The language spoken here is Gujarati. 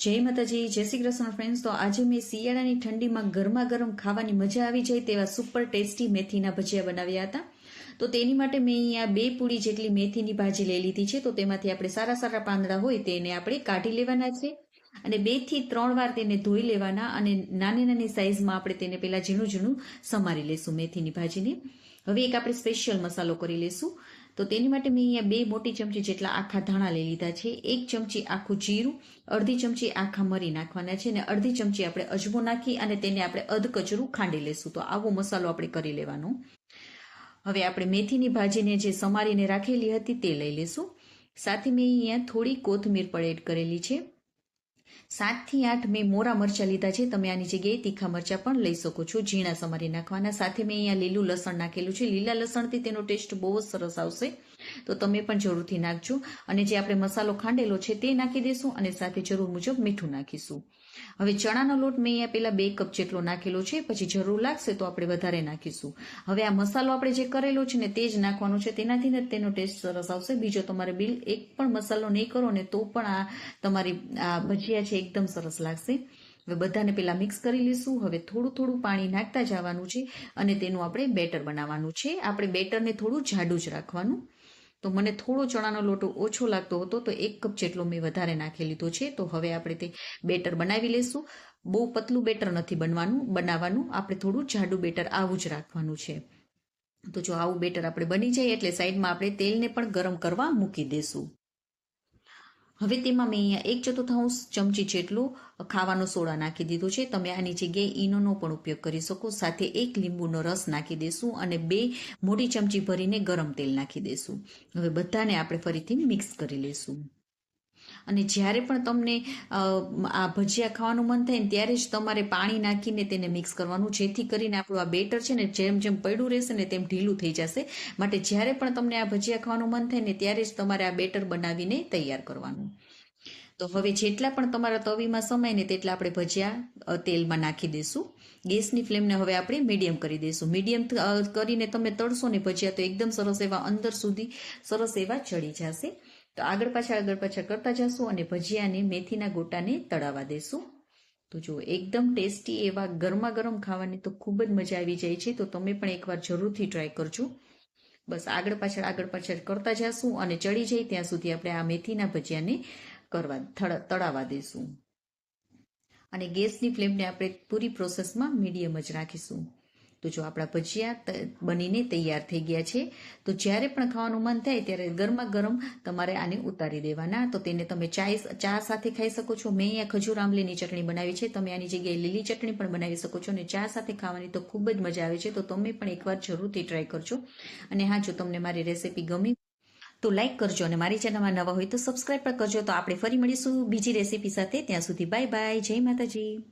જય માતાજી, જય શ્રી કૃષ્ણ ફ્રેન્ડ્સ તો આજે મેં શિયાળાની ઠંડીમાં ગરમા ગરમ ખાવાની મજા આવી જાય તેવા સુપર ટેસ્ટી મેથીના ભજીયા બનાવ્યા હતા. તો તેની માટે મેં અહીંયા બે પૂડી જેટલી મેથીની ભાજી લઈ લીધી છે. તો તેમાંથી આપણે સારા સારા પાંદડા હોય તેને આપણે કાઢી લેવાના છે અને બેથી ત્રણ વાર તેને ધોઈ લેવાના અને નાની નાની સાઇઝમાં આપણે તેને પહેલાં ઝીણું ઝીણું સમારી લેશું મેથીની ભાજીને. હવે એક આપણે સ્પેશિયલ મસાલો કરી લેશું. તો તેની માટે મેં અહીંયા બે મોટી ચમચી જેટલા આખા ધાણા લઈ લીધા છે. એક ચમચી આખું જીરું, અડધી ચમચી આખા મરી નાખવાના છે અને અડધી ચમચી આપણે અજમો નાખી અને તેને આપણે અધકચરું ખાંડી લેશું. તો આવો મસાલો આપણે કરી લેવાનો. હવે આપણે મેથીની ભાજીને જે સમારીને રાખેલી હતી તે લઈ લેશું. સાથે મેં અહીંયા થોડી કોથમીર પણ એડ કરેલી છે. સાતથી આઠ મેં મોરા મરચાં લીધા છે. તમે આની જગ્યાએ તીખા મરચાં પણ લઈ શકો છો. ઝીણા સમારી નાખવાના. સાથે મેં અહીંયા લીલું લસણ નાખેલું છે. લીલા લસણથી તેનો ટેસ્ટ બહુ જ સરસ આવશે. તો તમે પણ જરૂરથી નાખજો. અને જે આપણે મસાલો ખાંડેલો છે તે નાખી દઈશું અને સાથે જરૂર મુજબ મીઠું નાખીશું. હવે ચણાનો લોટ મેં અહીંયા પહેલાં બે કપ જેટલો નાખેલો છે, પછી જરૂર લાગશે તો આપણે વધારે નાખીશું. હવે આ મસાલો આપણે જે કરેલો છે ને તે જ નાખવાનો છે, તેનાથી જ તેનો ટેસ્ટ સરસ આવશે. બીજો તમારે બિલ એક પણ મસાલો નહીં કરો ને તો પણ આ તમારી આ ભજીયા છે એકદમ સરસ લાગશે. હવે બધાને પહેલાં મિક્સ કરી લઈશું. હવે થોડું થોડું પાણી નાખતા જવાનું છે અને તેનું આપણે બેટર બનાવવાનું છે. આપણે બેટરને થોડું જાડું જ રાખવાનું. તો મને થોડો ચણાનો લોટો ઓછો લાગતો હતો, તો એક કપ જેટલો મેં વધારે નાખી લીધો છે. તો હવે આપણે તે બેટર બનાવી લઈશું બહુ પતલું બેટર નથી બનવાનું, બનાવવાનું. આપણે થોડું જાડું બેટર આવું જ રાખવાનું છે. તો જો આવું બેટર આપણે બની જાય એટલે સાઈડમાં આપણે તેલને પણ ગરમ કરવા મૂકી દઈશું હવે તેમાં મેં અહીંયા એક ચતુર્થાંશ ચમચી જેટલો ખાવાનો સોડા નાખી દીધો છે. તમે આની જગ્યાએ ઈનોનો પણ ઉપયોગ કરી શકો. સાથે એક લીંબુનો રસ નાખી દઈશું અને બે મોટી ચમચી ભરીને ગરમ તેલ નાખી દઈશું હવે બધાને આપણે ફરીથી મિક્સ કરી લઈશું અને જ્યારે પણ તમને આ ભજીયા ખાવાનું મન થાય ને ત્યારે જ તમારે પાણી નાખીને તેને મિક્સ કરવાનું, જેથી કરીને આપણું આ બેટર છે ને જેમ જેમ પડ્યું રહેશે ને તેમ ઢીલું થઈ જશે. માટે જ્યારે પણ તમને આ ભજીયા ખાવાનું મન થાય ને ત્યારે જ તમારે આ બેટર બનાવીને તૈયાર કરવાનું. તો હવે જેટલા પણ તમારા તવીમાં સમાય ને તેટલા આપણે ભજીયા તેલમાં નાખી દઈશું. ગેસની ફ્લેમને હવે આપણે મીડિયમ કરી દઈશું. મીડિયમ કરીને તમે તળશો ને ભજીયા તો એકદમ સરસ એવા અંદર સુધી સરસ એવા ચડી જશે. તો આગળ પાછળ આગળ પાછળ કરતા જશું અને ભજીયાને મેથીના ગોટાને તળાવવા દેશું. તો જો એકદમ ટેસ્ટી એવા ગરમા ગરમ ખાવાની તો ખૂબ જ મજા આવી જાય છે, તો તમે પણ એકવાર જરૂરથી ટ્રાય કરજો. બસ આગળ પાછળ આગળ પાછળ કરતા જશું અને ચડી જાય ત્યાં સુધી આપણે આ મેથીના ભજીયાને કરવા તળાવવા દઈશું અને ગેસની ફ્લેમને આપણે પૂરી પ્રોસેસમાં મીડિયમ જ રાખીશું. તો જો આપણા ભજીયા બનીને તૈયાર થઈ ગયા છે, તો જ્યારે પણ ખાવાનું મન થાય ત્યારે ગરમા ગરમ તમારે આને ઉતારી દેવાના. તો તેને તમે ચાય ચા સાથે ખાઈ શકો છો. મેં અહીંયા ખજૂર આંબલીની ચટણી બનાવી છે. તમે આની જગ્યાએ લીલી ચટણી પણ બનાવી શકો છો અને ચા સાથે ખાવાની તો ખૂબ જ મજા આવે છે. તો તમે પણ એકવાર જરૂરથી ટ્રાય કરજો. અને હા, જો તમને મારી રેસીપી ગમી તો લાઈક કરજો અને મારી ચેનલમાં નવા હોય તો સબસ્ક્રાઈબ પણ કરજો. તો આપણે ફરી મળીશું બીજી રેસીપી સાથે. ત્યાં સુધી બાય બાય. જય માતાજી.